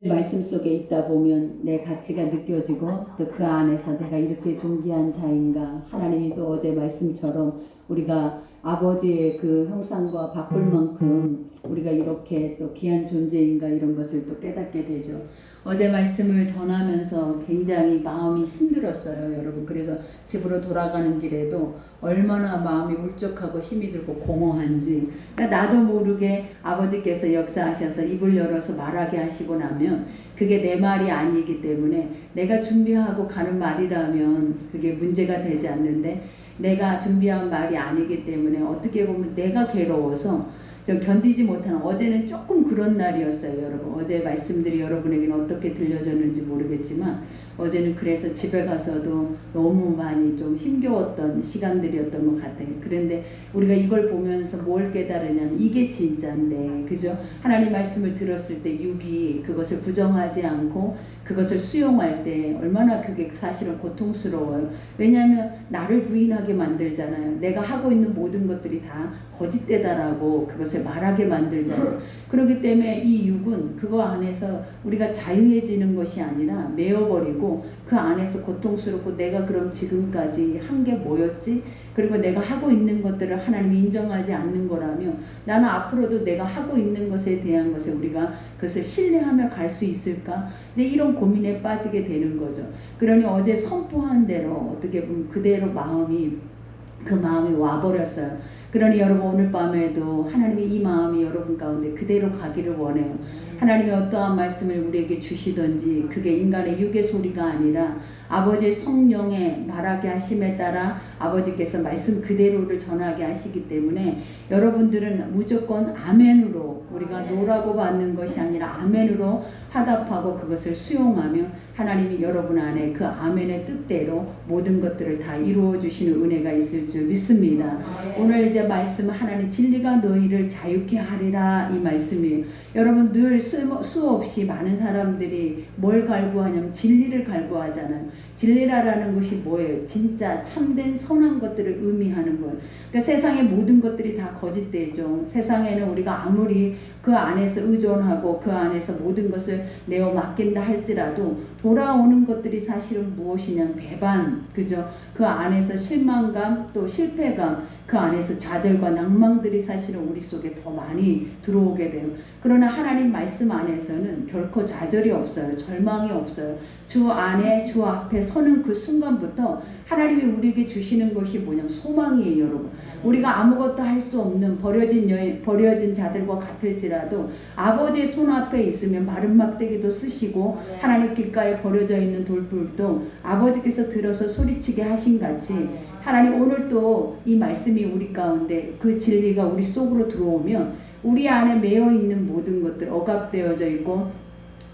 말씀 속에 있다 보면 내 가치가 느껴지고 또 그 안에서 내가 이렇게 존귀한 자인가 하나님이 또 어제 말씀처럼 우리가 아버지의 그 형상과 바꿀 만큼 우리가 이렇게 또 귀한 존재인가 이런 것을 또 깨닫게 되죠. 어제 말씀을 전하면서 굉장히 마음이 힘들었어요, 여러분. 그래서 집으로 돌아가는 길에도 얼마나 마음이 울적하고 힘이 들고 공허한지. 그러니까 나도 모르게 아버지께서 역사하셔서 입을 열어서 말하게 하시고 나면 그게 내 말이 아니기 때문에 내가 준비하고 가는 말이라면 그게 문제가 되지 않는데 내가 준비한 말이 아니기 때문에 어떻게 보면 내가 괴로워서 좀 견디지 못하는 어제는 조금 그런 날이었어요, 여러분. 어제 말씀들이 여러분에게는 어떻게 들려졌는지 모르겠지만 어제는 그래서 집에 가서도 너무 많이 좀 힘겨웠던 시간들이었던 것 같아요. 그런데 우리가 이걸 보면서 뭘 깨달으냐면 이게 진짜인데, 그죠? 하나님 말씀을 들었을 때 육이 그것을 부정하지 않고 그것을 수용할 때 얼마나 그게 사실은 고통스러워요. 왜냐하면 나를 부인하게 만들잖아요. 내가 하고 있는 모든 것들이 다 거짓되다라고 그것을 말하게 만들잖아요. 그렇기 때문에 이 육은 그거 안에서 우리가 자유해지는 것이 아니라 메어버리고 그 안에서 고통스럽고 내가 그럼 지금까지 한 게 뭐였지? 그리고 내가 하고 있는 것들을 하나님이 인정하지 않는 거라면 나는 앞으로도 내가 하고 있는 것에 대한 것에 우리가 그것을 신뢰하며 갈 수 있을까? 이제 이런 고민에 빠지게 되는 거죠. 그러니 어제 선포한 대로 어떻게 보면 그대로 마음이 그 마음이 와버렸어요. 그러니 여러분 오늘 밤에도 하나님이 이 마음이 여러분 가운데 그대로 가기를 원해요. 하나님이 어떠한 말씀을 우리에게 주시든지 그게 인간의 육의 소리가 아니라 아버지의 성령의 말하게 하심에 따라 아버지께서 말씀 그대로를 전하게 하시기 때문에 여러분들은 무조건 아멘으로 우리가 노라고 받는 것이 아니라 아멘으로 화답하고 그것을 수용하며 하나님이 여러분 안에 그 아멘의 뜻대로 모든 것들을 다 이루어 주시는 은혜가 있을 줄 믿습니다. 오늘 이제 말씀 하나님 진리가 너희를 자유케 하리라 이 말씀이에요. 여러분 늘 수- 수없이 많은 사람들이 뭘 갈구하냐면 진리를 갈구하잖아요. 진리라라는 것이 뭐예요? 진짜 참된 선한 것들을 의미하는 거예요. 그러니까 세상의 모든 것들이 다 거짓되죠. 세상에는 우리가 아무리 그 안에서 의존하고 그 안에서 모든 것을 내어 맡긴다 할지라도 돌아오는 것들이 사실은 무엇이냐면 배반, 그죠? 그 안에서 실망감 또 실패감 그 안에서 좌절과 낭망들이 사실은 우리 속에 더 많이 들어오게 돼요. 그러나 하나님 말씀 안에서는 결코 좌절이 없어요. 절망이 없어요. 주 안에 주 앞에 서는 그 순간부터 하나님이 우리에게 주시는 것이 뭐냐면 소망이에요, 여러분. 우리가 아무것도 할 수 없는 버려진 여인, 버려진 자들과 같을지라도 아버지의 손 앞에 있으면 마른 막대기도 쓰시고 하나님 길가에 버려져 있는 돌불도 아버지께서 들어서 소리치게 하신 같이 하나님 오늘 또 이 말씀이 우리 가운데 그 진리가 우리 속으로 들어오면 우리 안에 매여 있는 모든 것들 억압되어져 있고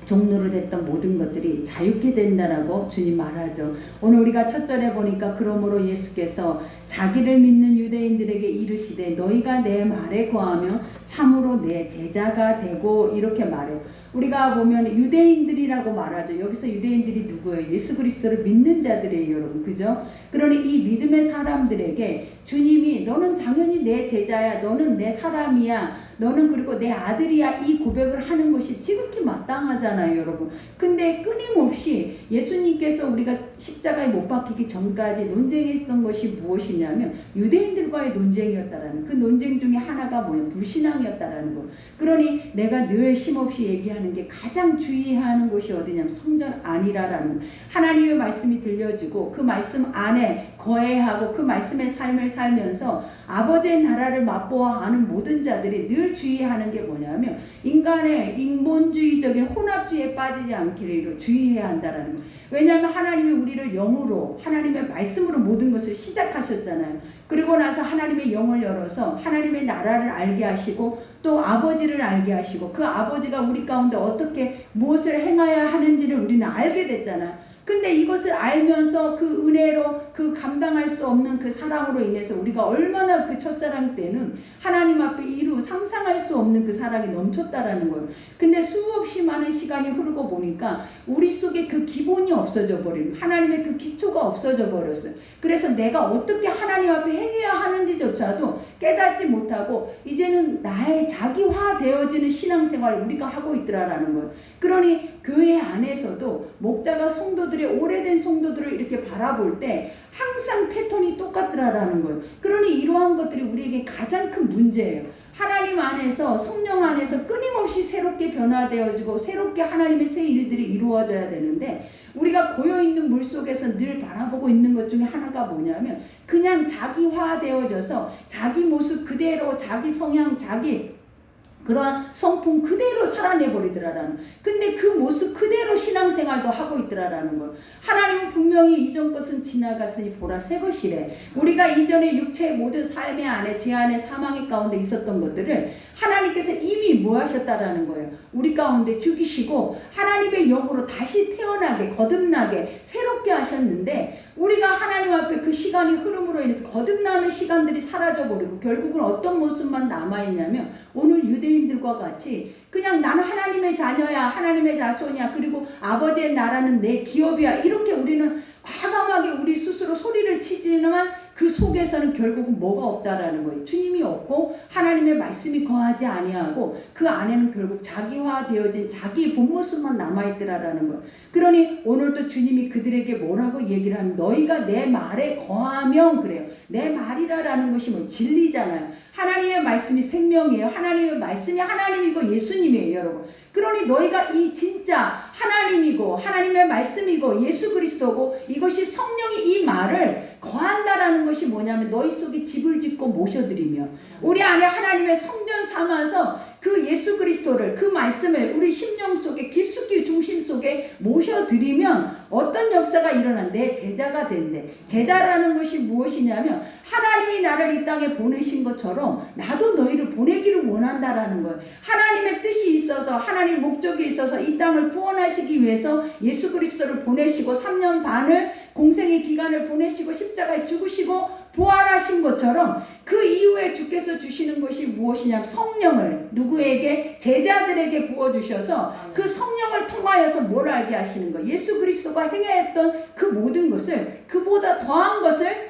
종로로 됐던 모든 것들이 자유케 된다라고 주님 말하죠. 오늘 우리가 첫 절에 보니까 그러므로 예수께서 자기를 믿는 유대인들에게 이르시되 너희가 내 말에 거하며 참으로 내 제자가 되고 이렇게 말해요. 우리가 보면 유대인들이라고 말하죠. 여기서 유대인들이 누구예요? 예수 그리스도를 믿는 자들이에요, 여러분. 그죠? 그러니 이 믿음의 사람들에게 주님이 너는 당연히 내 제자야. 너는 내 사람이야. 너는 그리고 내 아들이야. 이 고백을 하는 것이 지극히 마땅하잖아요, 여러분. 근데 끊임없이 예수님께서 우리가 십자가에 못 박히기 전까지 논쟁했던 것이 무엇이냐면 유대인들과의 논쟁이었다라는 그 논쟁 중에 하나가 뭐냐 불신앙이었다라는 거. 그러니 내가 늘 힘없이 얘기하는 게 가장 주의하는 곳이 어디냐면 성전 아니라라는 거. 하나님의 말씀이 들려지고 그 말씀 안에 거해하고 그 말씀의 삶을 살면서 아버지의 나라를 맛보아 아는 모든 자들이 늘 주의하는 게 뭐냐면 인간의 인본주의적인 혼합주의에 빠지지 않기를 주의해야 한다라는 거. 왜냐하면 하나님이 우리를 영으로 하나님의 말씀으로 모든 것을 시작하셨잖아요. 그리고 나서 하나님의 영을 열어서 하나님의 나라를 알게 하시고 또 아버지를 알게 하시고 그 아버지가 우리 가운데 어떻게 무엇을 행하여야 하는지를 우리는 알게 됐잖아요. 근데 이것을 알면서 그 은혜로 그 감당할 수 없는 그 사랑으로 인해서 우리가 얼마나 그 첫사랑 때는 하나님 앞에 이루 상상할 수 없는 그 사랑이 넘쳤다라는 거예요. 근데 수없이 많은 시간이 흐르고 보니까 우리 속에 그 기본이 없어져 버린 하나님의 그 기초가 없어져 버렸어요. 그래서 내가 어떻게 하나님 앞에 행해야 하는지조차도 깨닫지 못하고 이제는 나의 자기화 되어지는 신앙생활을 우리가 하고 있더라라는 거예요. 그러니 교회 안에서도 목자가 성도들의 오래된 성도들을 이렇게 바라볼 때 항상 패턴이 똑같더라라는 거예요. 그러니 이러한 것들이 우리에게 가장 큰 문제예요. 하나님 안에서 성령 안에서 끊임없이 새롭게 변화되어지고 새롭게 하나님의 새 일들이 이루어져야 되는데 우리가 고여 있는 물 속에서 늘 바라보고 있는 것 중에 하나가 뭐냐면 그냥 자기화되어져서 자기 모습 그대로 자기 성향 자기 그러한 성품 그대로 살아내 버리더라라는. 근데 그 모습 그대로 신앙생활도 하고 있더라라는 걸. 하나님은 분명히 이전 것은 지나갔으니 보라 새 것이래. 우리가 이전에 육체의 모든 삶의 안에 제 안에 사망의 가운데 있었던 것들을 하나님께서 이미 뭐 하셨다라는 거예요. 우리 가운데 죽이시고 하나님의 영으로 다시 태어나게 거듭나게 새롭게 하셨는데 우리가 하나님 앞에 그 시간이 흐름으로 인해서 거듭남의 시간들이 사라져 버리고 결국은 어떤 모습만 남아 있냐면 오늘 유대인들과 같이 그냥 나는 하나님의 자녀야 하나님의 자손이야 그리고 아버지의 나라는 내 기업이야 이렇게 우리는 과감하게 우리 스스로 소리를 치지만 그 속에서는 결국은 뭐가 없다라는 거예요. 주님이 없고 하나님의 말씀이 거하지 아니하고 그 안에는 결국 자기화되어진 자기 본 모습만 남아 있더라라는 거예요. 그러니 오늘도 주님이 그들에게 뭐라고 얘기를 하면 너희가 내 말에 거하면 그래요. 내 말이라라는 것이 뭐 진리잖아요. 하나님의 말씀이 생명이에요. 하나님의 말씀이 하나님이고 예수님이에요, 여러분. 그러니 너희가 이 진짜 하나님이고 하나님의 말씀이고 예수 그리스도고 이것이 성령이 이 말을 거한다라는 것이 뭐냐면 너희 속에 집을 짓고 모셔드리며 우리 안에 하나님의 성전 삼아서 그 예수 그리스도를 그 말씀을 우리 심령 속에 깊숙이 중심 속에 모셔드리면 어떤 역사가 일어난 내 제자가 된대. 제자라는 것이 무엇이냐면 하나님이 나를 이 땅에 보내신 것처럼 나도 너희를 보내기를 원한다라는 거예요. 하나님의 뜻이 있어서 하나님 목적이 있어서 이 땅을 구원하시기 위해서 예수 그리스도를 보내시고 3년 반을 공생의 기간을 보내시고 십자가에 죽으시고 부활하신 것처럼 그 이후에 주께서 주시는 것이 무엇이냐면 성령을 누구에게? 제자들에게 부어 주셔서 그 성령을 통하여서 뭘 알게 하시는 거 예수 그리스도가 행했던 그 모든 것을 그보다 더한 것을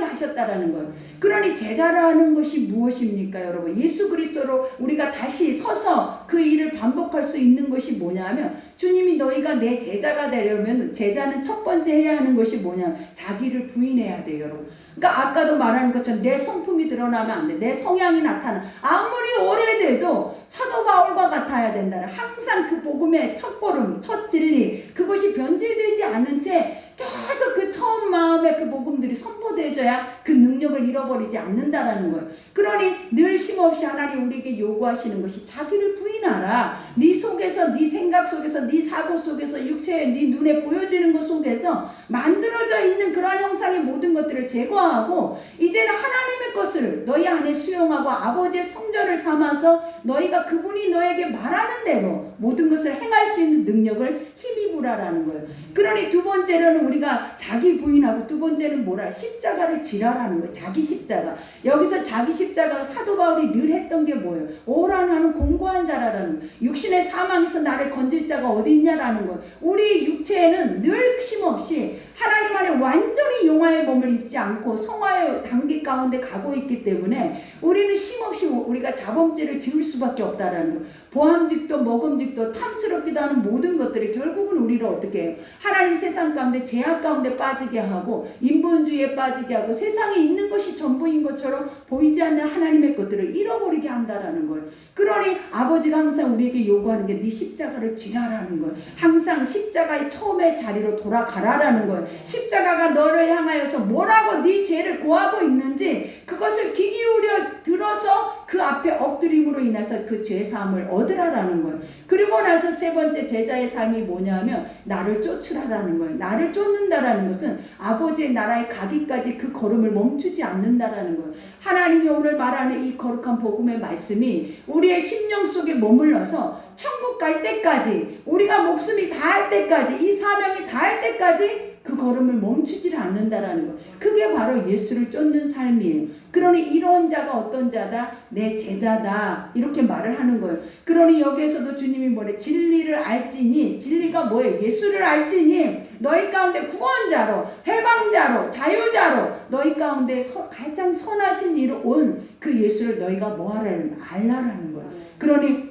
행하게 하셨다라는 거예요. 그러니 제자라는 것이 무엇입니까, 여러분? 예수 그리스도로 우리가 다시 서서 그 일을 반복할 수 있는 것이 뭐냐면 주님이 너희가 내 제자가 되려면 제자는 첫 번째 해야 하는 것이 뭐냐? 자기를 부인해야 돼요, 여러분. 그러니까 아까도 말하는 것처럼 내 성품이 드러나면 안 돼. 내 성향이 나타나. 아무리 오래돼도 사도 바울과 같아야 된다는 항상 그 복음의 첫 걸음, 첫 진리 그것이 변질되지 않은 채 계속 그 처음 마음의 그 복음들이 선포되어져야 그 능력을 잃어버리지 않는다라는 거예요. 그러니 늘 쉼없이 하나님 우리에게 요구하시는 것이 자기를 부인하라. 네 속에서 네 생각 속에서 네 사고 속에서 육체의 네 눈에 보여지는 것 속에서 만들어져 있는 그러한 형상의 모든 것들을 제거하고 이제는 하나님의 것을 너희 안에 수용하고 아버지의 성전을 삼아서 너희가 그분이 너에게 말하는 대로 모든 것을 행할 수 있는 능력을 힘입으라라는 거예요. 그러니 두 번째로는 우리가 자기 부인하고 두 번째는 뭐라 십자가를 지라라는 거예요. 자기 십자가. 여기서 자기 십자가 사도 바울이 늘 했던 게 뭐예요? 오라 나는 공고한 자라라는 거예요. 육신의 사망에서 나를 건질 자가 어디 있냐라는 거예요. 우리 육체에는 늘 쉼없이 하나님 안에 완전히 용화의 몸을 입지 않고 성화의 단계 가운데 가고 있기 때문에 우리는 쉼없이 우리가 자범죄를 지을 수밖에 없다라는 거예요. 보암직도 먹음직도 탐스럽기도 하는 모든 것들이 결국은 우리를 어떻게 해요? 하나님 세상 가운데 제약 가운데 빠지게 하고 인본주의에 빠지게 하고 세상에 있는 것이 전부인 것처럼 보이지 않는 하나님의 것들을 잃어버리게 한다라는 거예요. 그러니 아버지가 항상 우리에게 요구하는 게 네 십자가를 지라라는 거예요. 항상 십자가의 처음의 자리로 돌아가라라는 거예요. 십자가가 너를 향하여서 뭐라고 네 죄를 고하고 있는지 그것을 귀 기울여 들어서 그 앞에 엎드림으로 인해서 그 죄 사함을 얻으라라는 거예요. 그리고 나서 세 번째 제자의 삶이 뭐냐면 나를 쫓으라라는 거예요. 나를 쫓는다라는 것은 아버지의 나라에 가기까지 그 걸음을 멈추지 않는다라는 거예요. 하나님이 오늘 말하는 이 거룩한 복음의 말씀이 우리의 심령 속에 머물러서 천국 갈 때까지 우리가 목숨이 다할 때까지 이 사명이 다할 때까지 그 걸음을 멈추질 않는다라는 거. 그게 바로 예수를 쫓는 삶이에요. 그러니 이런 자가 어떤 자다? 내 제자다. 이렇게 말을 하는 거예요. 그러니 여기에서도 주님이 뭐래? 진리를 알지니 진리가 뭐예요? 예수를 알지니 너희 가운데 구원자로 해방자로 자유자로 너희 가운데 서- 가장 선하신 이로 온 그 예수를 너희가 뭐하라는 알라라는 거예요. 그러니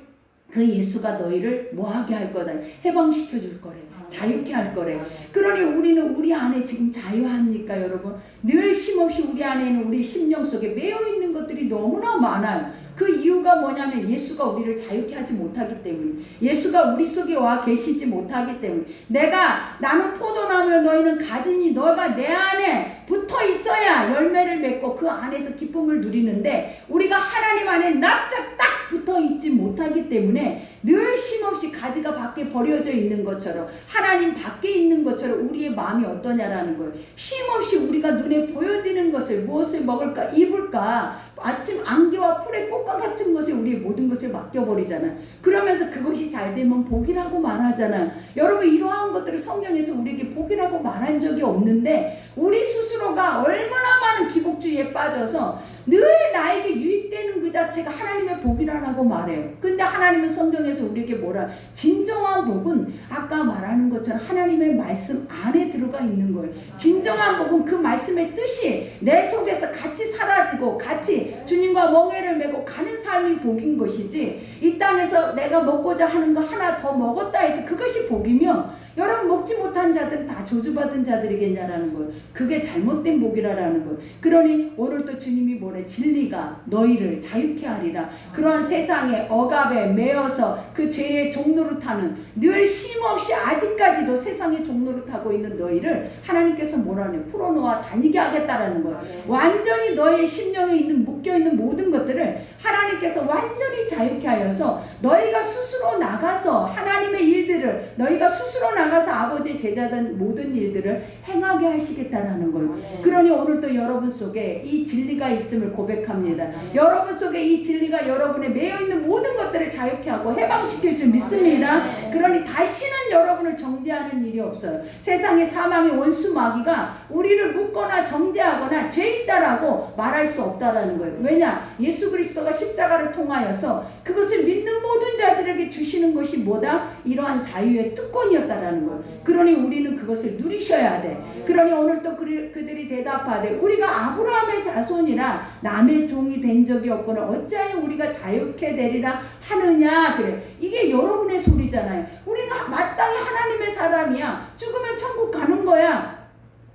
그 예수가 너희를 뭐하게 할 거다. 해방시켜 줄 거래. 자유케 할 거래. 그러니 우리는 우리 안에 지금 자유합니까, 여러분? 늘 쉼없이 우리 안에는 우리 심령 속에 매여 있는 것들이 너무나 많아요. 그 이유가 뭐냐면 예수가 우리를 자유케 하지 못하기 때문에 예수가 우리 속에 와 계시지 못하기 때문에 내가 나는 포도나무 너희는 가지니 너가 내 안에 붙어 있어야 열매를 맺고 그 안에서 기쁨을 누리는데 우리가 하나님 안에 납작 딱 붙어 있지 못하기 때문에 늘 쉼없이 가지가 밖에 버려져 있는 것처럼 하나님 밖에 있는 것처럼 우리의 마음이 어떠냐라는 거예요. 쉼없이 우리가 눈에 보여지는 것을 무엇을 먹을까 입을까 아침 안개와 풀의 꽃과 같은 것에 우리의 모든 것을 맡겨버리잖아요. 그러면서 그것이 잘 되면 복이라고 말하잖아요. 여러분 이러한 것들을 성경에서 우리에게 복이라고 말한 적이 없는데 우리 스스로가 얼마나 많은 기복주의에 빠져서 늘 나에게 유익되는 그 자체가 하나님의 복이라고 말해요. 근데 하나님은 성경에서 우리에게 뭐라 진정한 복은 아까 말하는 것처럼 하나님의 말씀 안에 들어가 있는 거예요. 진정한 복은 그 말씀의 뜻이 내 속에서 같이 사라지고 같이 주님과 멍해를 메고 가는 삶이 복인 것이지 이 땅에서 내가 먹고자 하는 거 하나 더 먹었다 해서 그것이 복이며 여러분 먹지 못한 자들은 다 저주받은 자들이겠냐라는 거예요. 그게 잘못된 복이라라는 거예요. 그러니 오늘 또 주님이 뭐래 진리가 너희를 자유케 하리라. 그러한 세상에 억압에 매여서 그 죄의 종로를 타는 늘 쉼없이 아직까지도 세상의 종로를 타고 있는 너희를 하나님께서 뭐라네 풀어놓아 다니게 하겠다라는 거예요. 완전히 너의 심령에 있는 묶여 있는 모든 것들을 하나님께서 완전히 자유케 하여서 너희가 스스로 나가서 하나님의 일들을 너희가 스스로 나가서 아버지의 제자된 모든 일들을 행하게 하시겠다라는 거예요. 그러니 오늘 또 여러분 속에 이 진리가 있음을 고백합니다. 여러분 속에 이 진리가 여러분의 매여 있는 모든 것들을 자유케 하고 해방시킬 줄 믿습니다. 그러니 다시는 여러분을 정죄하는 일이 없어요. 세상의 사망의 원수 마귀가 우리를 묶거나 정죄하거나 죄 있다라고 말할 수 없다라는 거예요. 왜냐? 예수 그리스도가 십자가를 통하여서 그것을 믿는 모든 자들에게 주시는 것이 뭐다? 이러한 자유의 특권이었다라는 거예요. 그러니 우리는 그것을 누리셔야 돼. 그러니 오늘 또 그들이 대답하되 우리가 아브라함의 자손이라 남의 종이 된 적이 없거늘 어찌하여 우리가 자유케 되리라 하느냐 그래 이게 여러분의 소리잖아요 우리는 마땅히 하나님의 사람이야 죽으면 천국 가는 거야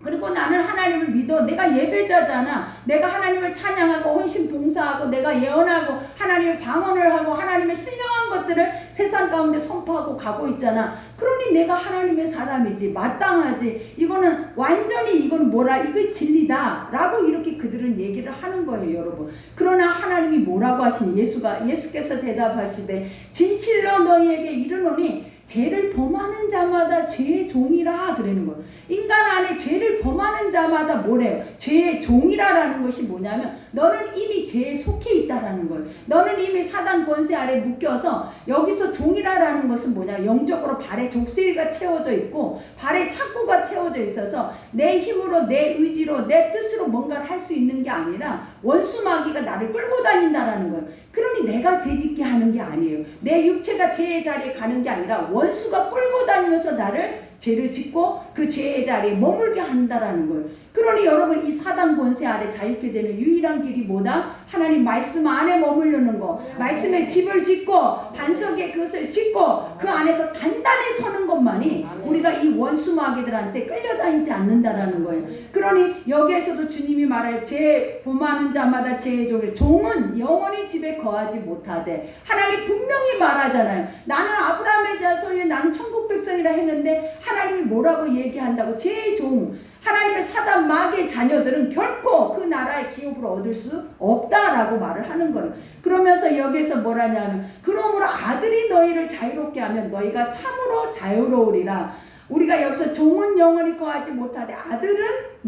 그리고 나는 하나님을 믿어. 내가 예배자잖아. 내가 하나님을 찬양하고 헌신 봉사하고 내가 예언하고 하나님의 방언을 하고 하나님의 신령한 것들을 세상 가운데 선포하고 가고 있잖아. 그러니 내가 하나님의 사람이지. 마땅하지. 이거는 완전히 이건 뭐라? 이거 진리다. 라고 이렇게 그들은 얘기를 하는 거예요 여러분. 그러나 하나님이 뭐라고 하시니 예수가 예수께서 대답하시되 진실로 너희에게 이르노니 죄를 범하는 자마다 죄의 종이라 그러는 거예요 인간 안에 죄를 범하는 자마다 뭐래요 죄의 종이라라는 것이 뭐냐면 너는 이미 죄에 속해 있다라는 거예요 너는 이미 사단 권세 아래 묶여서 여기서 종이라라는 것은 뭐냐 영적으로 발에 족쇄가 채워져 있고 발에 착고가 채워져 있어서 내 힘으로 내 의지로 내 뜻으로 뭔가를 할 수 있는 게 아니라 원수 마귀가 나를 끌고 다닌다라는 거예요. 그러니 내가 죄짓게 하는 게 아니에요. 내 육체가 죄의 자리에 가는 게 아니라 원 수가 끌고 다니면서 나를 죄를 짓고 그 죄의 자리에 머물게 한다라는 거예요. 그러니 여러분 이 사단 권세 아래 자유케 되는 유일한 길이 뭐다? 하나님 말씀 안에 머무르는 거. 말씀에 집을 짓고 반석에 그것을 짓고 그 안에서 단단히 서는 것만이 우리가 이 원수 마귀들한테 끌려다니지 않는다라는 거예요. 그러니 여기에서도 주님이 말할 죄 범하는 자마다 죄의 종을 종은 영원히 집에 거하지 못하되 하나님 분명히 말하잖아요. 나는 아브라함의 자손이 나는 천국 백성이라 했는데 하나님이 뭐라고 얘 기한다고 죄의 종 하나님의 사단 마귀의 자녀들은 결코 그 나라의 기업을 얻을 수 없다라고 말을 하는 거예요. 그러면서 여기에서 뭐라냐면 그러므로 아들이 너희를 자유롭게 하면 너희가 참으로 자유로우리라. 우리가 여기서 종은 영원히 거하지 못하되 아들은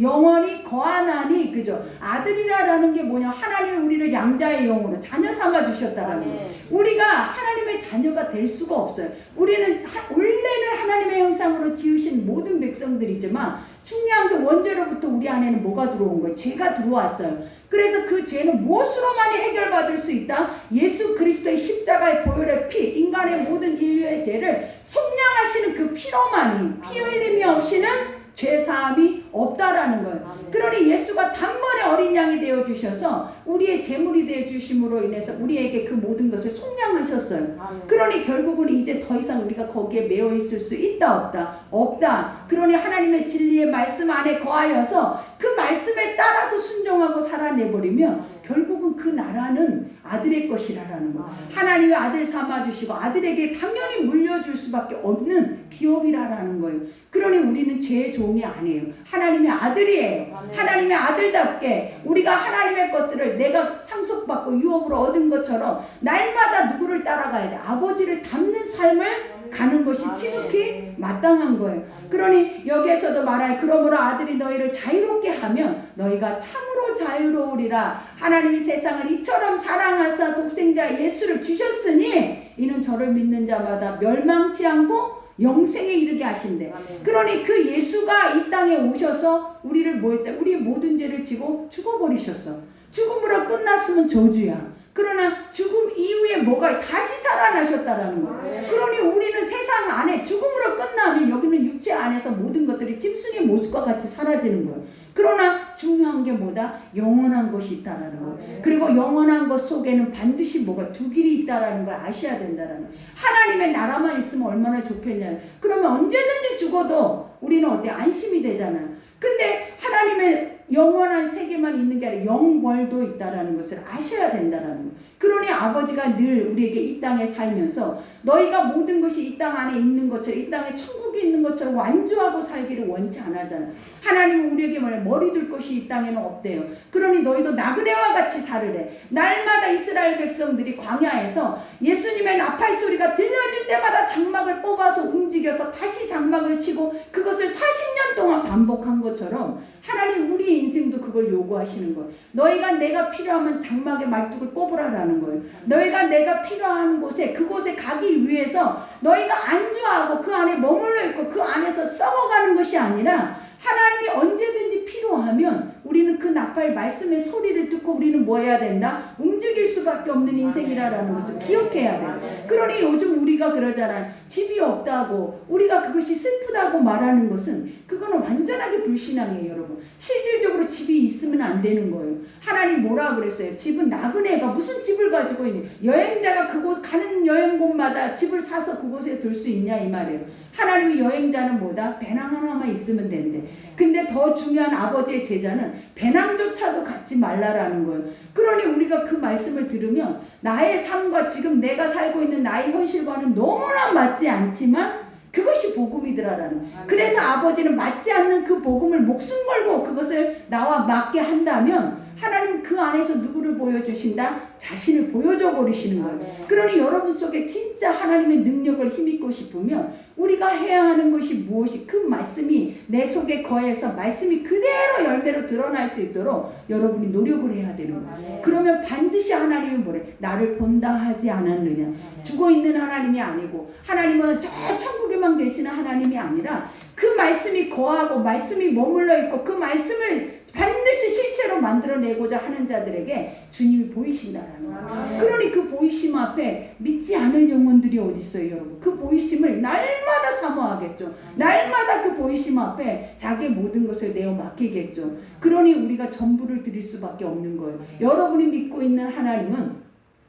영원히 거하나니 그죠? 아들이라는 게 뭐냐? 하나님이 우리를 양자의 영으로 자녀 삼아 주셨다라는 거예요. 아멘. 우리가 하나님의 자녀가 될 수가 없어요. 우리는 하- 원래는 하나님의 형상으로 지으신 모든 백성들이지만 중요한 게 원죄로부터 우리 안에는 뭐가 들어온 거예요? 죄가 들어왔어요. 그래서 그 죄는 무엇으로만이 해결받을 수 있다? 예수 그리스도의 십자가의 보혈의 피, 인간의 모든 인류의 죄를 속량하시는 그 피로만이 피 흘림이 없이는 죄 사함이 없다라는 거예요. 아멘. 그러니 예수가 단번에 어린 양이 되어 주셔서 우리의 제물이 되어 주심으로 인해서 우리에게 그 모든 것을 속량하셨어요. 아멘. 그러니 결국은 이제 더 이상 우리가 거기에 매여 있을 수 있다 없다 없다. 그러니 하나님의 진리의 말씀 안에 거하여서 그 말씀에 따라서 순종하고 살아내버리면 결국은 그 나라는 아들의 것이라라는 거. 아멘. 하나님의 아들 삼아 주시고 아들에게 당연히 물려줄 수밖에 없는 기업이라라는 거예요. 그러니 우리는 죄의 종이 아니에요. 하나님의 아들이에요. 하나님의 아들답게 우리가 하나님의 것들을 내가 상속받고 유업으로 얻은 것처럼 날마다 누구를 따라가야 돼? 아버지를 닮는 삶을 가는 것이 아멘. 지극히 마땅한 거예요. 그러니 여기에서도 말하여 그러므로 아들이 너희를 자유롭게 하면 너희가 참으로 자유로우리라 하나님이 세상을 이처럼 사랑하사 독생자 예수를 주셨으니 이는 저를 믿는 자마다 멸망치 않고 영생에 이르게 하신대. 아멘. 그러니 그 예수가 이 땅에 오셔서 우리를 뭐 했다? 우리의 모든 죄를 지고 죽어버리셨어. 죽음으로 끝났으면 저주야. 그러나 죽음 이후에 뭐가 다시 살아나셨다라는 거야. 네. 그러니 우리는 세상 안에 죽음으로 끝나면 여기는 육체 안에서 모든 것들이 짐승의 모습과 같이 사라지는 거예요. 그러나 중요한 게 뭐다? 영원한 것이 있다라는 거예요. 아멘. 그리고 영원한 것 속에는 반드시 뭐가 두 길이 있다라는 걸 아셔야 된다라는 거예요. 하나님의 나라만 있으면 얼마나 좋겠냐. 그러면 언제든지 죽어도 우리는 어때? 안심이 되잖아요. 근데 하나님의 영원한 세계만 있는 게 아니라 영월도 있다라는 것을 아셔야 된다라는 거예요. 그러니 아버지가 늘 우리에게 이 땅에 살면서 너희가 모든 것이 이 땅 안에 있는 것처럼 이 땅에 천국이 있는 것처럼 완주하고 살기를 원치 않았잖아요. 하나님은 우리에게 말해 머리 둘 것이 이 땅에는 없대요. 그러니 너희도 나그네와 같이 살으래. 날마다 이스라엘 백성들이 광야에서 예수님의 나팔 소리가 들려질 때마다 장막을 뽑아서 움직여서 다시 장막을 치고 그것을 40년 동안 반복한 것처럼 하나님 우리 인생도 그걸 요구하시는 거예요. 너희가 내가 필요하면 장막에 말뚝을 뽑으라라는 거예요. 너희가 내가 필요한 곳에 그곳에 가기 위해서 너희가 안주하고 그 안에 머물러 있고 그 안에서 썩어가는 것이 아니라 하나님이 언제든지 필요하면 우리는 그 나팔 말씀의 소리를 듣고 우리는 뭐 해야 된다? 움직일 수밖에 없는 인생이라는 것을 기억해야 돼. 그러니 요즘 우리가 그러잖아요. 집이 없다고 우리가 그것이 슬프다고 말하는 것은 그거는 완전하게 불신앙이에요, 여러분. 실질적으로 집이 있으면 안 되는 거예요. 하나님 뭐라 그랬어요? 집은 나그네가 무슨 집을 가지고 있니? 여행자가 그곳 가는 여행 곳마다 집을 사서 그곳에 둘 수 있냐 이 말이에요. 하나님이 여행자는 뭐다? 배낭 하나만 있으면 된대. 근데 더 중요한 아버지의 제자는 배낭조차도 갖지 말라라는 거예요. 그러니 우리가 그 말씀을 들으면 나의 삶과 지금 내가 살고 있는 나의 현실과는 너무나 맞지 않지만 그것이 복음이더라라는 거예요. 그래서 아버지는 맞지 않는 그 복음을 목숨 걸고 그것을 나와 맞게 한다면 하나님 그 안에서 누구를 보여주신다? 자신을 보여줘 버리시는 거예요. 아멘. 그러니 여러분 속에 진짜 하나님의 능력을 힘입고 싶으면 우리가 해야 하는 것이 무엇이 그 말씀이 내 속에 거해서 말씀이 그대로 열매로 드러날 수 있도록 여러분이 노력을 해야 되는 거예요. 아멘. 그러면 반드시 하나님이 뭐래? 나를 본다 하지 않았느냐? 아멘. 죽어 있는 하나님이 아니고 하나님은 저 천국에만 계시는 하나님이 아니라 그 말씀이 거하고 말씀이 머물러 있고 그 말씀을 반드시 실체로 만들어내고자 하는 자들에게 주님이 보이신다라는 거예요. 아멘. 그러니 그 보이심 앞에 믿지 않을 영혼들이 어디 있어요, 여러분? 그 보이심을 날마다 사모하겠죠. 날마다 그 보이심 앞에 자기의 모든 것을 내어 맡기겠죠. 그러니 우리가 전부를 드릴 수밖에 없는 거예요. 여러분이 믿고 있는 하나님은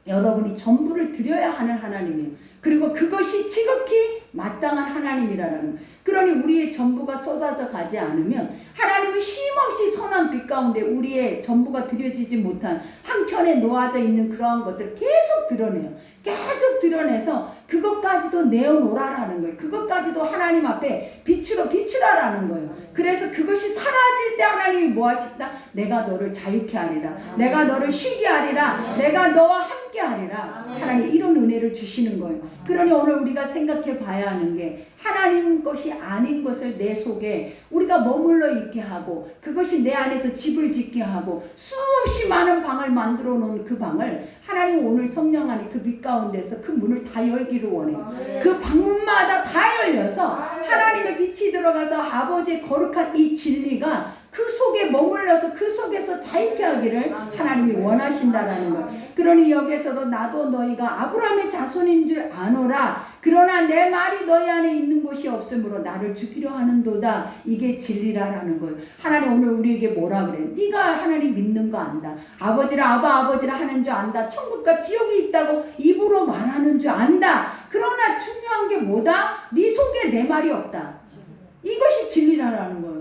여러분이 전부를 드려야 하는 하나님이에요. 그리고 그것이 지극히 마땅한 하나님이라는. 그러니 우리의 전부가 쏟아져 가지 않으면 하나님은 쉼없이 선한 빛 가운데 우리의 전부가 드려지지 못한 한켠에 놓아져 있는 그러한 것들을 계속 드러내요. 계속 드러내서 그것까지도 내어놓으라라는 거예요. 그것까지도 하나님 앞에 빛으로 비추라라는 거예요. 그래서 그것이 사라질 때 하나님이 뭐 하신다? 내가 너를 자유케 하리라. 내가 너를 쉬게 하리라. 내가 너와 함께 하리라. 하나님 이런 은혜를 주시는 거예요. 그러니 오늘 우리가 생각해 봐야 하는 게 하나님 것이 아닌 것을 내 속에 우리가 머물러 있게 하고 그것이 내 안에서 집을 짓게 하고 수없이 많은 방을 만들어 놓은 그 방을 하나님 오늘 성령 안에 그빛 가운데서 그 문을 다 열기 를 원해요. 그 방문마다 다 열려서 하나님의 빛이 들어가서 아버지의 거룩한 이 진리가 그 속에 머물러서 그 속에서 자유케 하기를 하나님이 원하신다라는 거예요. 그러니 여기에서도 나도 너희가 아브라함의 자손인 줄 아노라. 그러나 내 말이 너희 안에 있는 곳이 없으므로 나를 죽이려 하는도다. 이게 진리라라는 거예요. 하나님 오늘 우리에게 뭐라 그래? 네가 하나님 믿는 거 안다. 아버지라 아바 아버지라 하는 줄 안다. 천국과 지옥이 있다고 입으로 말하는 줄 안다. 그러나 중요한 게 뭐다? 네 속에 내 말이 없다. 이것이 진리라는 거예요.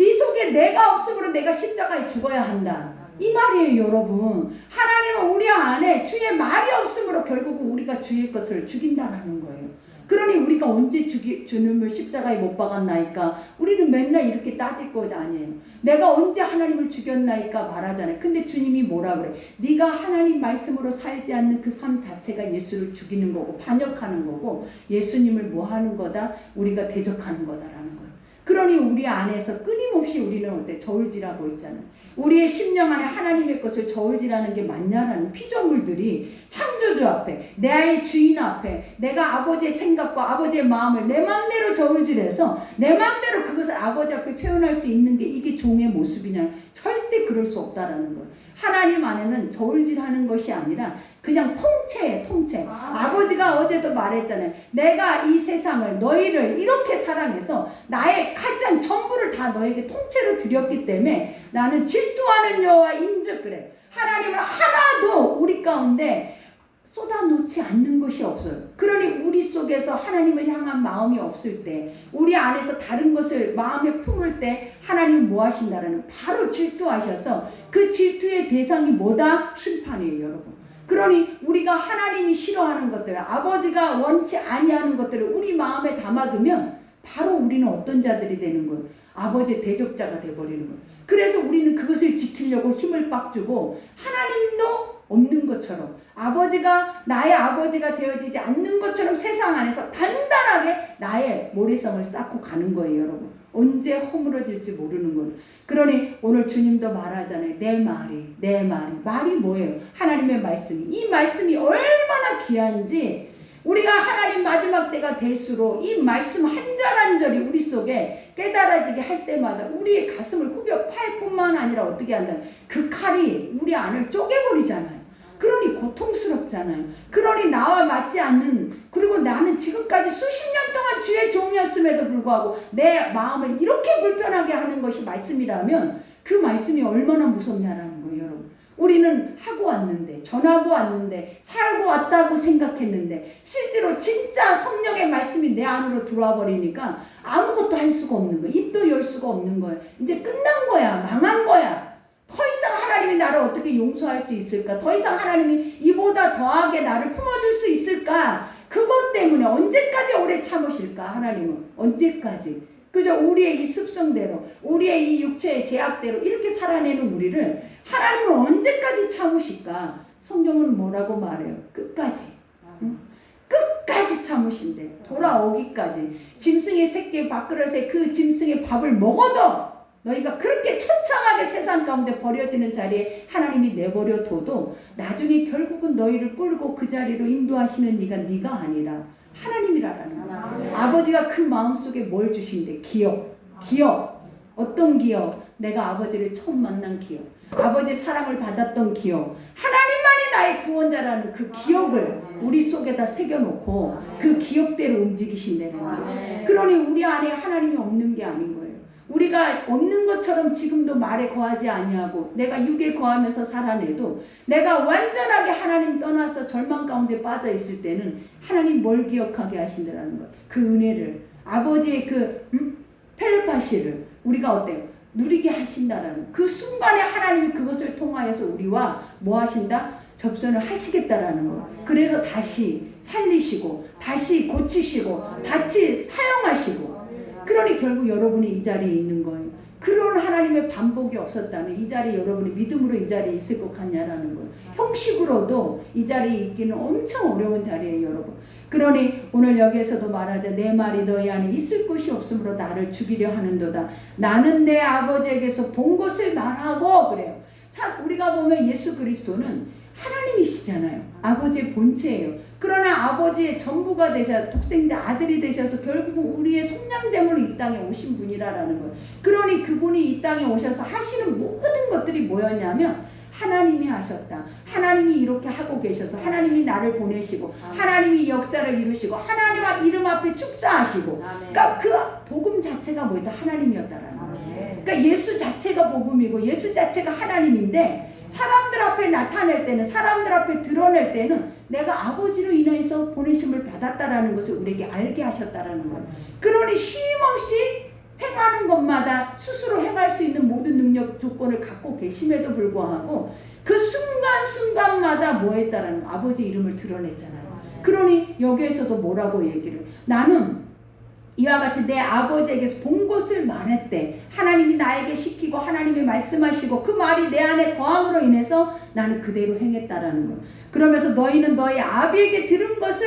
네 속에 내가 없으므로 내가 십자가에 죽어야 한다. 이 말이에요, 여러분. 하나님은 우리 안에 주의 말이 없으므로 결국은 우리가 주의 것을 죽인다라는 거예요. 그러니 우리가 언제 죽이, 주님을 십자가에 못 박았나이까? 우리는 맨날 이렇게 따질 것 아니에요. 내가 언제 하나님을 죽였나이까 말하잖아요. 근데 주님이 뭐라 그래? 네가 하나님 말씀으로 살지 않는 그 삶 자체가 예수를 죽이는 거고 반역하는 거고 예수님을 뭐 하는 거다? 우리가 대적하는 거다라는 거예요. 그러니 우리 안에서 끊임없이 우리는 어때? 저울질하고 있잖아요. 우리의 심령 안에 하나님의 것을 저울질하는 게 맞냐라는 피조물들이 창조주 앞에, 내 아이 주인 앞에, 내가 아버지의 생각과 아버지의 마음을 내 마음대로 저울질해서 내 마음대로 그것을 아버지 앞에 표현할 수 있는 게 이게 종의 모습이냐? 절대 그럴 수 없다라는 거예요. 하나님 안에는 저울질하는 것이 아니라 그냥 통째예요, 통째. 아버지가 어제도 말했잖아요. 내가 이 세상을 너희를 이렇게 사랑해서 나의 가장 전부를 다 너에게 통째로 드렸기 때문에 나는 질투하는 여호와 인즉 그래. 하나님을 하나도 우리 가운데 쏟아놓지 않는 것이 없어요. 그러니 우리 속에서 하나님을 향한 마음이 없을 때, 우리 안에서 다른 것을 마음에 품을 때 하나님 뭐 하신다라는 바로 질투하셔서 그 질투의 대상이 뭐다? 심판이에요, 여러분. 그러니 우리가 하나님이 싫어하는 것들, 아버지가 원치 아니하는 것들을 우리 마음에 담아두면 바로 우리는 어떤 자들이 되는 거예요? 아버지의 대적자가 돼버리는 거예요. 그래서 우리는 그것을 지키려고 힘을 빡 주고 하나님도 없는 것처럼 아버지가 나의 아버지가 되어지지 않는 것처럼 세상 안에서 단단하게 나의 모래성을 쌓고 가는 거예요, 여러분. 언제 허물어질지 모르는 거예요. 그러니 오늘 주님도 말하잖아요. 내 말이, 내 말이. 말이 뭐예요? 하나님의 말씀이. 이 말씀이 얼마나 귀한지 우리가 하나님 마지막 때가 될수록 이 말씀 한 절 한 절이 우리 속에 깨달아지게 할 때마다 우리의 가슴을 후벼 팔 뿐만 아니라 어떻게 한다는 그 칼이 우리 안을 쪼개버리잖아요. 그러니 고통스럽잖아요. 그러니 나와 맞지 않는 그리고 나는 지금까지 수십 년 동안 주의 종이었음에도 불구하고 내 마음을 이렇게 불편하게 하는 것이 말씀이라면 그 말씀이 얼마나 무섭냐라는 거예요, 여러분. 우리는 하고 왔는데, 전하고 왔는데, 살고 왔다고 생각했는데, 실제로 진짜 성령의 말씀이 내 안으로 들어와 버리니까 아무것도 할 수가 없는 거야. 입도 열 수가 없는 거야. 이제 끝난 거야. 망한 거야. 더 이상 하나님이 나를 어떻게 용서할 수 있을까? 더 이상 하나님이 이보다 더하게 나를 품어줄 수 있을까? 그것 때문에 언제까지 오래 참으실까? 하나님은 언제까지? 그저 우리의 이 습성대로, 우리의 이 육체의 제약대로 이렇게 살아내는 우리를 하나님은 언제까지 참으실까? 성경은 뭐라고 말해요? 끝까지. 끝까지 참으신대. 돌아오기까지. 짐승의 새끼 밥그릇에 그 짐승의 밥을 먹어도 너희가 그렇게 처참하게 세상 가운데 버려지는 자리에 하나님이 내버려 둬도 나중에 결국은 너희를 끌고 그 자리로 인도하시는 이가 네가 아니라 하나님이라라는 거야. 아버지가 그 마음속에 뭘 주신대? 기억. 기억. 어떤 기억? 내가 아버지를 처음 만난 기억. 아버지 사랑을 받았던 기억. 하나님만이 나의 구원자라는 그 기억을 우리 속에다 새겨놓고 그 기억대로 움직이신다는. 그러니 우리 안에 하나님이 없는 게 아닌 거예요. 우리가 없는 것처럼 지금도 말에 거하지 아니하고 내가 육에 거하면서 살아내도 내가 완전하게 하나님 떠나서 절망 가운데 빠져 있을 때는 하나님 뭘 기억하게 하신다는 거예요. 그 은혜를 아버지의 그 음? 텔레파시를 우리가 어때요? 누리게 하신다라는 그 순간에 하나님이 그것을 통하여서 우리와 뭐 하신다? 접선을 하시겠다라는 거. 그래서 다시 살리시고 다시 고치시고 다시 사용하시고 그러니 결국 여러분이 이 자리에 있는 거예요. 그런 하나님의 반복이 없었다면 이 자리에 여러분이 믿음으로 이 자리에 있을 것 같냐라는 거예요. 형식으로도 이 자리에 있기는 엄청 어려운 자리예요, 여러분. 그러니 오늘 여기에서도 말하자 내 말이 너희 안에 있을 곳이 없으므로 나를 죽이려 하는도다. 나는 내 아버지에게서 본 것을 말하고 그래요. 사- 우리가 보면 예수 그리스도는 하나님이시잖아요. 아버지의 본체예요. 그러나 아버지의 전부가 되셔 독생자 아들이 되셔서 결국 우리의 속량제물로 이 땅에 오신 분이라라는 거예요. 그러니 그분이 이 땅에 오셔서 하시는 모든 것들이 뭐였냐면 하나님이 하셨다. 하나님이 이렇게 하고 계셔서 하나님이 나를 보내시고 하나님이 역사를 이루시고 하나님과 이름 앞에 축사하시고. 그러니까 그 복음 자체가 뭐였다? 하나님이었다라는 거예요. 그러니까 예수 자체가 복음이고 예수 자체가 하나님인데 사람들 앞에 나타낼 때는 사람들 앞에 드러낼 때는 내가 아버지로 인해서 보내심을 받았다라는 것을 우리에게 알게 하셨다라는 거예요. 그러니 쉼없이 행하는 것마다 스스로 행할 수 있는 모든 능력 조건을 갖고 계심에도 불구하고 그 순간순간마다 뭐 했다라는 거, 아버지 이름을 드러냈잖아요. 그러니 여기에서도 뭐라고 얘기를 나는 이와 같이 내 아버지에게서 본 것을 말했대. 하나님이 나에게 시키고 하나님이 말씀하시고 그 말이 내 안에 거함으로 인해서 나는 그대로 행했다라는 거. 그러면서 너희는 너희 아비에게 들은 것을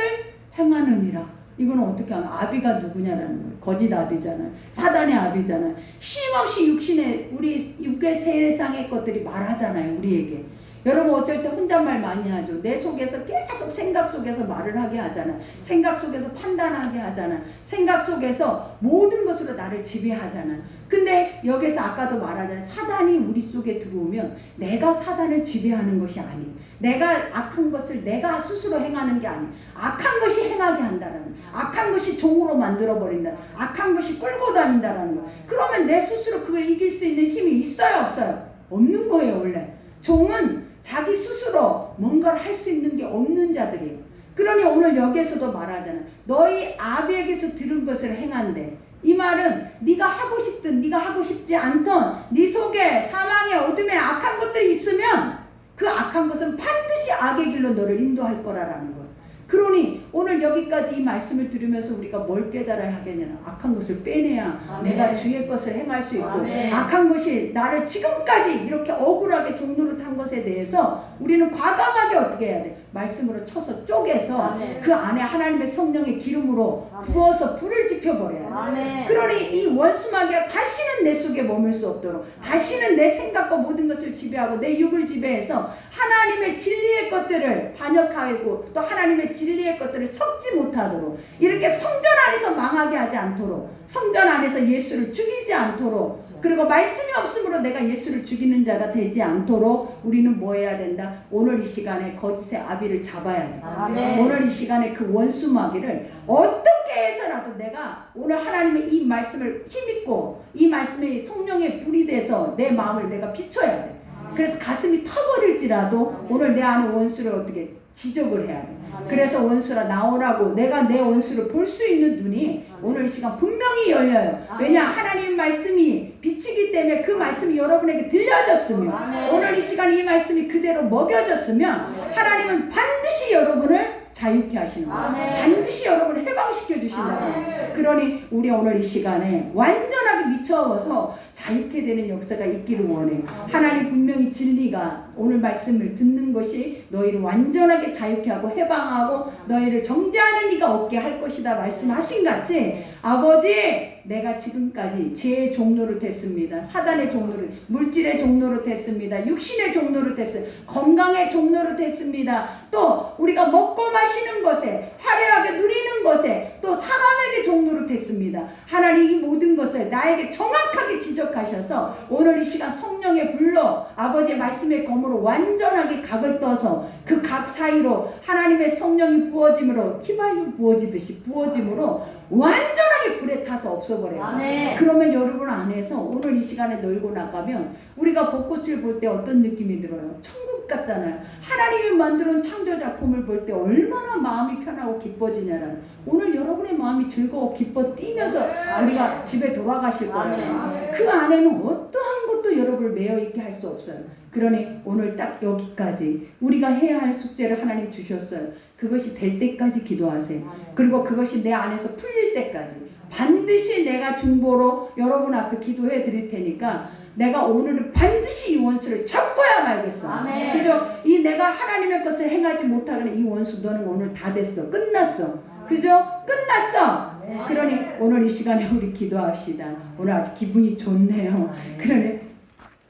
행하느니라. 이거는 어떻게 하면 아비가 누구냐라는 거예요. 거짓 아비잖아요. 사단의 아비잖아요. 쉼없이 육신의 우리 육의 세상의 것들이 말하잖아요. 우리에게. 여러분 어쩔 때 혼잣말 많이 하죠. 내 속에서 계속 생각 속에서 말을 하게 하잖아. 생각 속에서 판단하게 하잖아. 생각 속에서 모든 것으로 나를 지배하잖아. 근데 여기서 아까도 말하잖아요. 사단이 우리 속에 들어오면 내가 사단을 지배하는 것이 아니. 내가 악한 것을 내가 스스로 행하는 게 아니. 악한 것이 행하게 한다는 악한 것이 종으로 만들어 버린다. 악한 것이 끌고 다닌다라는 거. 그러면 내 스스로 그걸 이길 수 있는 힘이 있어요, 없어요? 없는 거예요, 원래. 종은 자기 스스로 뭔가를 할 수 있는 게 없는 자들이에요. 그러니 오늘 여기에서도 말하잖아. 너희 아비에게서 들은 것을 행한대. 이 말은 네가 하고 싶든 네가 하고 싶지 않던 네 속에 사망의 어둠에 악한 것들이 있으면 그 악한 것은 반드시 악의 길로 너를 인도할 거라라는 거예요. 그러니 오늘 여기까지 이 말씀을 들으면서 우리가 뭘 깨달아야 하겠냐? 악한 것을 빼내야 아멘. 내가 주의 것을 행할 수 있고 아멘. 악한 것이 나를 지금까지 이렇게 억울하게 종노릇한 것에 대해서 우리는 과감하게 어떻게 해야 돼? 말씀으로 쳐서 쪼개서 아멘. 그 안에 하나님의 성령의 기름으로 아멘. 부어서 불을 지펴버려야 돼. 아멘. 그러니 이 원수 마귀가 다시는 내 속에 머물 수 없도록 다시는 내 생각과 모든 것을 지배하고 내 육을 지배해서 하나님의 진리의 것들을 반역하고 또 하나님의 진리의 것들을 섞지 못하도록 이렇게 성전 안에서 망하게 하지 않도록 성전 안에서 예수를 죽이지 않도록 그리고 말씀이 없으므로 내가 예수를 죽이는 자가 되지 않도록 우리는 뭐 해야 된다? 오늘 이 시간에 거짓의 아비를 잡아야 돼. 아멘. 오늘 이 시간에 그 원수 마귀를 어떻게 해서라도 내가 오늘 하나님의 이 말씀을 힘입고 이 말씀의 성령의 불이 돼서 내 마음을 내가 비춰야 돼. 그래서 가슴이 터버릴지라도 오늘 내 안에 원수를 어떻게 지적을 해야 돼. 아멘. 그래서 원수라 나오라고 내가 내 원수를 볼 수 있는 눈이 오늘 이 시간 분명히 열려요. 아멘. 왜냐 하나님 말씀이 비치기 때문에 그 말씀이 여러분에게 들려졌으며 아멘. 오늘 이 시간 이 말씀이 그대로 먹여졌으면 아멘. 하나님은 반드시 여러분을 자유케 하시는 거예요. 아멘. 반드시 여러분을 해방시켜 주신다. 아멘. 그러니 우리 오늘 이 시간에 완전하게 미쳐서 자유케 되는 역사가 있기를 원해요. 하나님 분명히 진리가 오늘 말씀을 듣는 것이 너희를 완전하게 자유케 하고 해방하고 너희를 정죄하는 이가 없게 할 것이다 말씀하신 같이 아버지 내가 지금까지 죄의 종로를 됐습니다. 사단의 종로를 물질의 종로를 됐습니다. 육신의 종로를 됐어요. 건강의 종로를 됐습니다. 또 우리가 먹고 마시는 것에 화려하게 누리는 것에 또 사람에게 종로를 됐습니다. 하나님 이 모든 것을 나에게 정확하게 지적하셔서 오늘 이 시간 성령의 불로 아버지의 말씀의 검으로 완전하게 각을 떠서 그 각 사이로 하나님의 성령이 부어짐으로 휘발유 부어지듯이 부어짐으로 완전하게 불에 타서 없어버려요. 아멘. 그러면 여러분 안에서 오늘 이 시간에 놀고 나가면 우리가 벚꽃을 볼 때 어떤 느낌이 들어요? 천국 같잖아요. 하나님이 만드는 창조 작품을 볼 때 얼마나 마음이 편하고 기뻐지냐라는. 오늘 여러분의 마음이 즐거워 기뻐 뛰면서 우리가 집에 돌아가실 거예요. 아멘. 그 안에는 어떠한 여러분을 매여 있게 할 수 없어요. 그러니 오늘 딱 여기까지 우리가 해야 할 숙제를 하나님 주셨어요. 그것이 될 때까지 기도하세요. 그리고 그것이 내 안에서 풀릴 때까지 반드시 내가 중보로 여러분 앞에 기도해 드릴 테니까 내가 오늘은 반드시 이 원수를 잡고야 말겠어. 아멘. 그죠? 이 내가 하나님의 것을 행하지 못하는 이 원수 너는 오늘 다 됐어. 끝났어. 그죠? 끝났어. 그러니 오늘 이 시간에 우리 기도합시다. 오늘 아주 기분이 좋네요. 그러니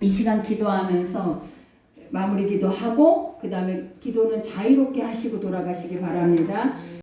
이 시간 기도하면서 마무리 기도하고 그 다음에 기도는 자유롭게 하시고 돌아가시기 바랍니다.